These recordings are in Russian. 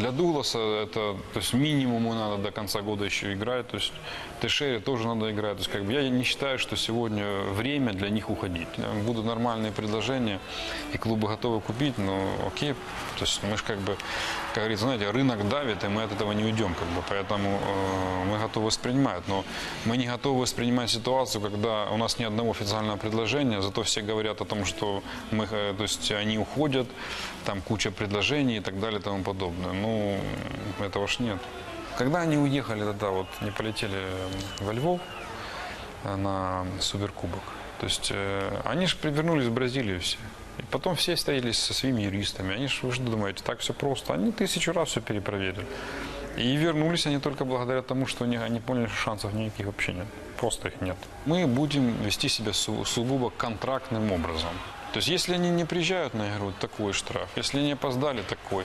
Для Дугласа это, то есть минимум ему надо до конца года еще играть, то есть Тешере тоже надо играть. То есть как бы я не считаю, что сегодня время для них уходить. Будут нормальные предложения, и клубы готовы купить, но окей. То есть мы же как бы, как говорится, знаете, рынок давит, и мы от этого не уйдем, как бы, поэтому э, мы готовы воспринимать. Но мы не готовы воспринимать ситуацию, когда у нас ни одного официального предложения, зато все говорят о том, что мы, э, то есть они уходят, там куча предложений и так далее и тому подобное. Ну, этого ж нет. Когда они уехали тогда, вот не полетели во Львов э, на Суперкубок, то есть э, они же привернулись в Бразилию все. И потом все стояли со своими юристами. Они же, вы же думаете, так все просто. Они тысячу раз все перепроверили. И вернулись они только благодаря тому, что они, они поняли, что шансов никаких вообще нет. Просто их нет. Мы будем вести себя су- сугубо контрактным образом. То есть, если они не приезжают на игру, такой штраф. Если они опоздали, такой.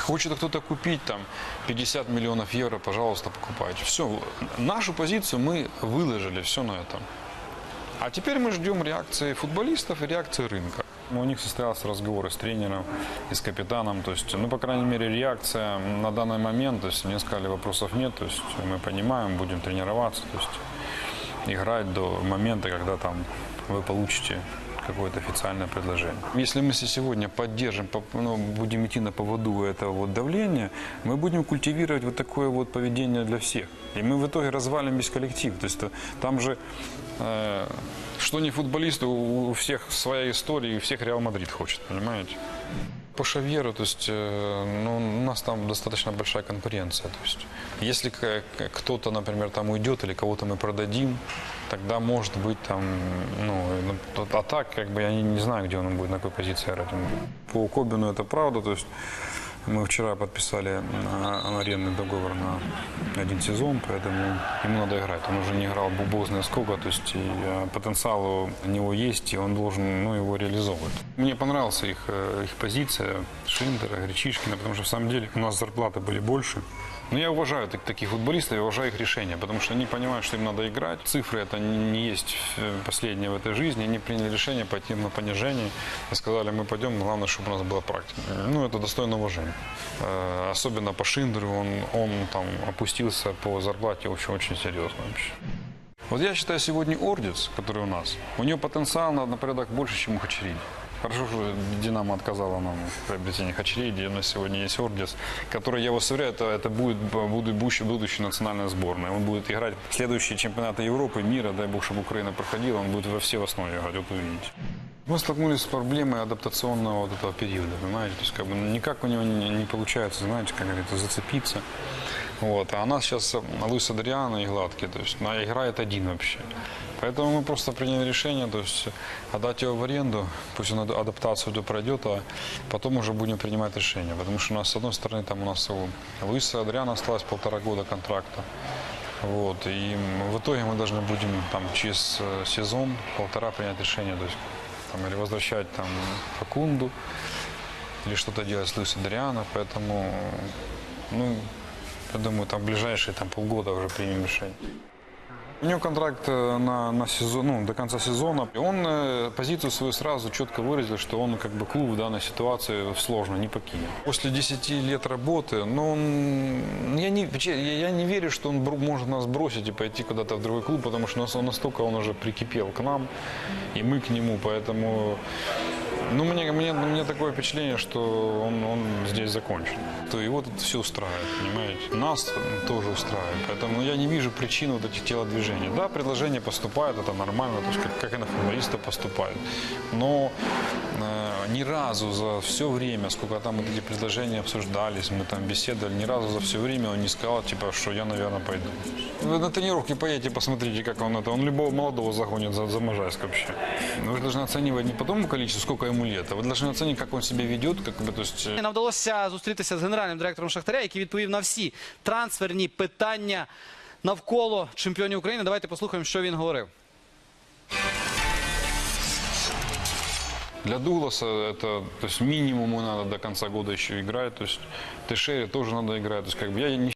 Хочет кто-то купить там 50 миллионов евро, пожалуйста, покупайте. Все, нашу позицию мы выложили, все на этом. А теперь мы ждем реакции футболистов и реакции рынка. У них состоялся разговор с тренером, и с капитаном. То есть, ну, по крайней мере, реакция на данный момент, то есть, мне сказали, вопросов нет. То есть, мы понимаем, будем тренироваться, то есть, играть до момента, когда там вы получите какое-то официальное предложение. Если мы сегодня поддержим, ну, будем идти на поводу этого вот давления, мы будем культивировать вот такое вот поведение для всех. И мы в итоге развалим весь коллектив. То есть э, там же, э, что не футболисты, у всех своя история, и всех Реал Мадрид хочет, понимаете? По Шавьеру, то есть, э, ну, у нас там достаточно большая конкуренция. То есть, если кто-то, например, там уйдет или кого-то мы продадим, тогда может быть там, ну, ну, а так, как бы я не, знаю, где он будет, на какой позиции будет. По Кобину это правда, то есть мы вчера подписали арендный договор на один сезон, поэтому ему надо играть. Он уже не играл бог сколько, то есть э, потенциал у него есть, и он должен ну, его реализовывать. Мне понравилась их, э, их позиция Шинтера, Гречишкина, потому что в самом деле у нас зарплаты были больше. Но я уважаю так- таких футболистов, я уважаю их решения, потому что они понимают, что им надо играть. Цифры это не есть э, последнее в этой жизни. Они приняли решение пойти на понижение и сказали, мы пойдем, но главное, чтобы у нас была практика. Ну, это достойно уважения. Э, Особенно по Шиндеру, он, он там опустился по зарплате очень, очень серьезно вообще. Вот я считаю, сегодня Ордец, который у нас, у него потенциал на, на порядок больше, чем у Хачериди. Хорошо, что Динамо отказала нам в приобретении Хачериди. У нас сегодня есть Ордец, который, я вас уверяю, это, это будет будущая, будущая национальная сборная. Он будет играть в следующие чемпионаты Европы, мира, дай бог, чтобы Украина проходила, он будет во все в основе играть, вот увидите. Мы столкнулись с проблемой адаптационного вот этого периода, понимаете? То есть как бы никак у него не, не получается, знаете, как говорится, зацепиться. Вот. А у нас сейчас Луис Адриано и Гладкий, то есть на играет один вообще. Поэтому мы просто приняли решение, то есть отдать его в аренду, пусть он ад- адаптацию эту пройдет, а потом уже будем принимать решение. Потому что у нас, с одной стороны, там у нас у Луиса Адриана осталось полтора года контракта. Вот, и в итоге мы должны будем там через э, сезон, полтора принять решение, то есть там, или возвращать там Факунду, или что-то делать с Луисом Адриано, поэтому, ну, я думаю, там ближайшие там, полгода уже примем решение. У него контракт э, на, на сезон, ну, до конца сезона. И Он э, позицию свою сразу четко выразил, что он как бы клуб в данной ситуации сложно не покинет. После 10 лет работы, ну, он, я, не, я, не верю, что он может нас бросить и пойти куда-то в другой клуб, потому что он настолько он уже прикипел к нам, и мы к нему, поэтому ну, мне, мне, у меня такое впечатление, что он, он здесь закончен. То его тут все устраивает, понимаете? Нас тоже устраивает. Поэтому я не вижу причин вот этих телодвижений. Да, предложения поступают, это нормально, то есть как, как и на футболистов поступают. Но э, ни разу за все время, сколько там вот эти предложения обсуждались, мы там беседовали, ни разу за все время он не сказал, типа, что я, наверное, пойду. Вы на тренировке поедете, посмотрите, как он это. Он любого молодого загонит за, за Можайск вообще. Вы же должны оценивать не по тому количеству, сколько ему лет, а вы должны оценить, как он себя ведет, как бы, то есть... э, Нам вдалося зустрітися з генеральним директором Шахтаря, який відповів на всі трансферні питання навколо чемпіонів України. Давайте послухаємо, що він говорив. Для Дугласа это, то есть минимум ему надо до конца года еще играть, то есть Тешере тоже надо играть, то есть как бы я не